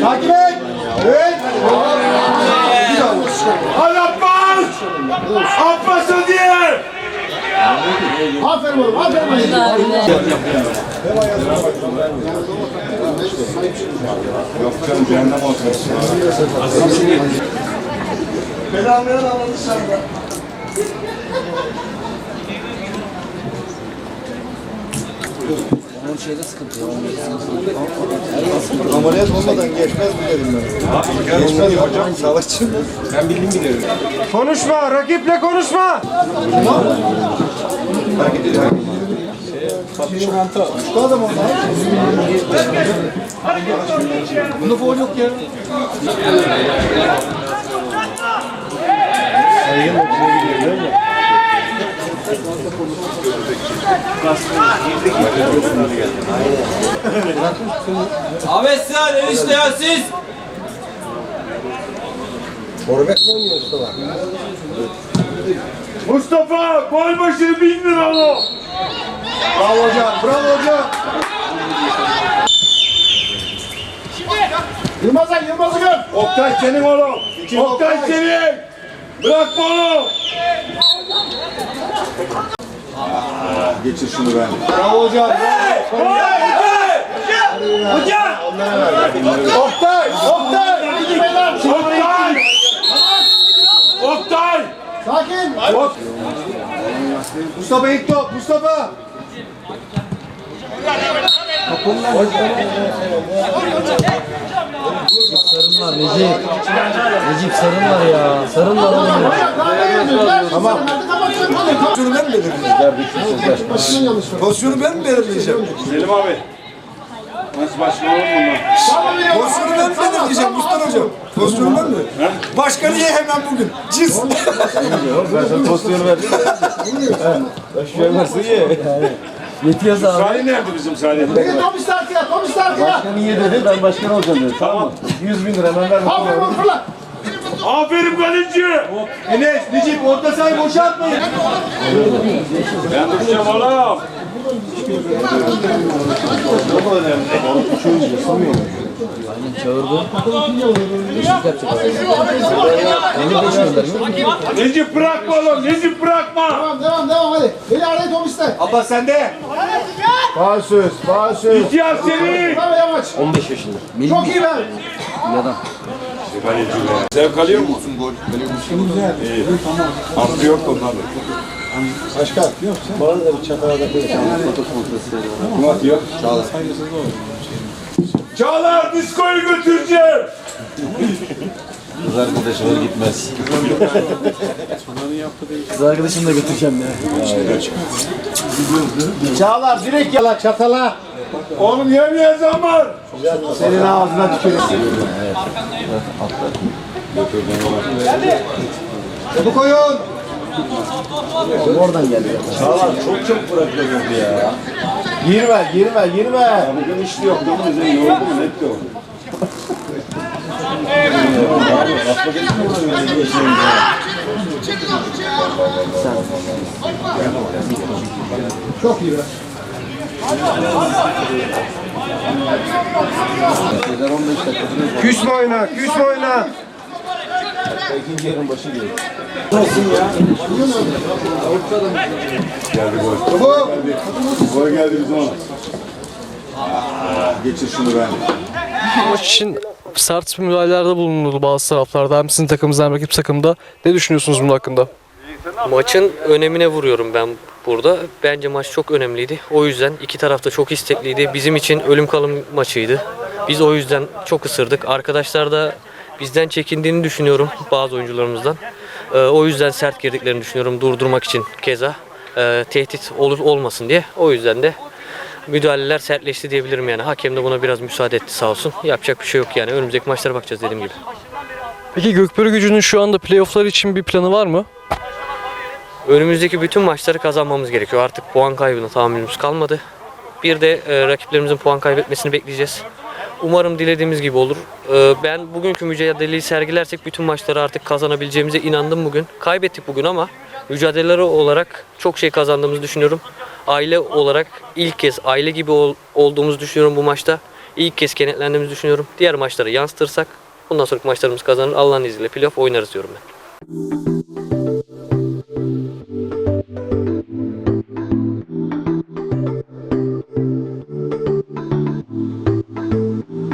Takip et. Evet. Hadi Abbas! Abbas Öziyer! Aferin oğlum. Aferin oğlum. Yok canım cehennem olsun. Belanlayan alanı dışarıda. Ameliyat olmadan geçmez mi dedim ben. Geçmez hocam. Savaşçı mı? Ben bildim biliyorum. Konuşma, rakiple konuşma! Şu adam orada. Bunda foul yok ya. Ahmet Sinan enişte ya siz. Forvet mi oynuyor Mustafa? Mustafa, gol başı bin lira o! Bravo hocam. Bravo hocam. Yılmaz'a Yılmaz'ı gör. Oktay senin oğlum! Oktay senin! Bırakma onu! Geçir şunu ben. Bravo hocam. Hocam! Oktay. Oktay. Oktay! Oktay! Sakin. Mustafa ilk top. Mustafa. Sarınlar Necip. Necip sarınlar ya. Sarınlar oğlum. Tamam. Pozisyonu ben mi belirleyeceğim? Pozisyonu ben mi belirleyeceğim? Selim abi. Nasıl başkanım bunlar? Pozisyonu ben mi belirleyeceğim Mustafa hocam? Pozisyonu ben mi? Başkanı ye hemen bugün. Cız. Yetiyorsa abi. Salih nerede bizim Salih? Tom işte arkaya. Tom işte arkaya. Niye dedi ben başkan olacağım dedi. Tamam. 100 bin lira hemen ver. Aferin oğlum fırla. Aferin kaleci! Enes, Necip orta sahayı boşaltmayın. Ben düşeceğim oğlum! Çağırdı. Eşlik yapacak. Beni beş göndermiyor. Necip bırakma oğlum! Necip bırakma! Devam devam devam hadi. Beni araya Tom işte. Abba sende! Bağışsız, bağışsız. İhtiyar senin! Bravo Yamaç. 15 yaşında. Çok iyi ver. Yadan. Zevk alıyor mu? Gol. Güzel. İyi. Artı yok onlarda. Başkan. Bana da bir çakala da koy. Kim atıyor? Çağlar. Çağlar diskoyu götüreceğim! Kız arkadaşım gitmez. Kız arkadaşımı da götüreceğim ya. Çağlar direkt yala çatala. Oğlum yemeye zaman! Senin ağzına tükürür. Çabuk oyun. Oradan geldi. Çağlar çok çok bırakıyor ya. Girme, girme, girme. Bugün işte yok değil mi? Bize yoruldu mu? Net yok. Çok iyi be. Küsme oyna, küsme oyna! Geldi gol. Gol geldi bizim ona. Geçir şunu ben. maç için sert müdahalelerde bulunuldu bazı taraflarda. Hem sizin takımınızda hem rakip takımda. Ne düşünüyorsunuz bunun hakkında? Maçın önemine vuruyorum ben burada. Bence maç çok önemliydi. O yüzden iki taraf da çok istekliydi. Bizim için ölüm kalım maçıydı. Biz o yüzden çok ısırdık. Arkadaşlar da bizden çekindiğini düşünüyorum bazı oyuncularımızdan. Ee, o yüzden sert girdiklerini düşünüyorum durdurmak için keza. Ee, tehdit olur olmasın diye. O yüzden de müdahaleler sertleşti diyebilirim yani. Hakem de buna biraz müsaade etti sağ olsun. Yapacak bir şey yok yani. Önümüzdeki maçlara bakacağız dediğim gibi. Peki Gökbörü Gücü'nün şu anda playofflar için bir planı var mı? Önümüzdeki bütün maçları kazanmamız gerekiyor. Artık puan kaybına tahammülümüz kalmadı. Bir de e, rakiplerimizin puan kaybetmesini bekleyeceğiz. Umarım dilediğimiz gibi olur. Ee, Ben bugünkü mücadeleyi sergilersek bütün maçları artık kazanabileceğimize inandım bugün. Kaybettik bugün ama mücadeleleri olarak çok şey kazandığımızı düşünüyorum. Aile olarak ilk kez aile gibi ol- olduğumuzu düşünüyorum bu maçta. İlk kez kenetlendiğimizi düşünüyorum. Diğer maçları yansıtırsak bundan sonraki maçlarımız kazanır. Allah'ın izniyle playoff oynarız diyorum ben.